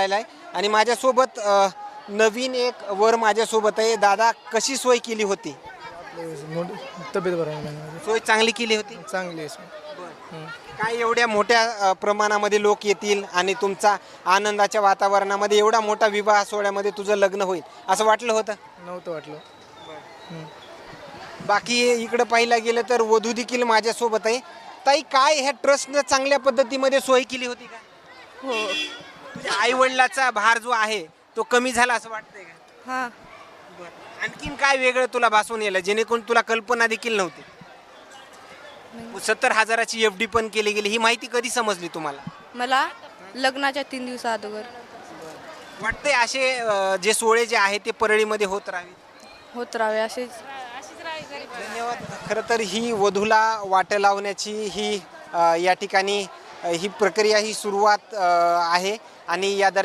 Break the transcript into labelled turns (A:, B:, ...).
A: आलेला आहे आणि माझ्यासोबत अ, नवीन एक वर माझ्यासोबत आहे. दादा कशी सोय केली होती?
B: मोठी तब्येत बरं नाही माझी.
A: सोय चांगली केली होती?
B: चांगली आहे सोय. हं.
A: काय एवढ्या मोठ्या अ, प्रमाणामध्ये लोक येतील आणि तुमचा आनंदाच्या वातावरणामध्ये एवढा मोठा विवाह सोहळ्यामध्ये तुझं लग्न होईल असं वाटलं होतं?
B: नव्हतं वाटलं. हं. बाकी
A: बाकी इकडं पाहिलं गेलं तर वधू देखील माझ्यासोबत आहे. ताई काय ह्या ट्रस्टनं चांगल्या पद्धतीमध्ये सोय केली होती का?
C: हो.
A: आई वडिलाचा भार जो आहे तो कमी झाला असं वाटतंय का?
C: हां.
A: आणखीन काय वेगळं तुला भासून येलं जेणेकरून तुला कल्पना देखील नव्हती? सत्तर हजाराची एफ डी पण केली गेली ही माहिती कधी समजली तुम्हाला?
C: मला लग्नाच्या तीन दिवसा अगोदर.
A: वाटतंय असे अं, जे सोहळे जे आहे ते परळीमध्ये होत राहावे?
C: होत राहावे असेच.
A: धन्यवाद. खरं तर ही वधूला वाट लावण्याची ही अ, या ठिकाणी ही प्रक्रिया ही सुरुवात आहे आणि या दरम्यान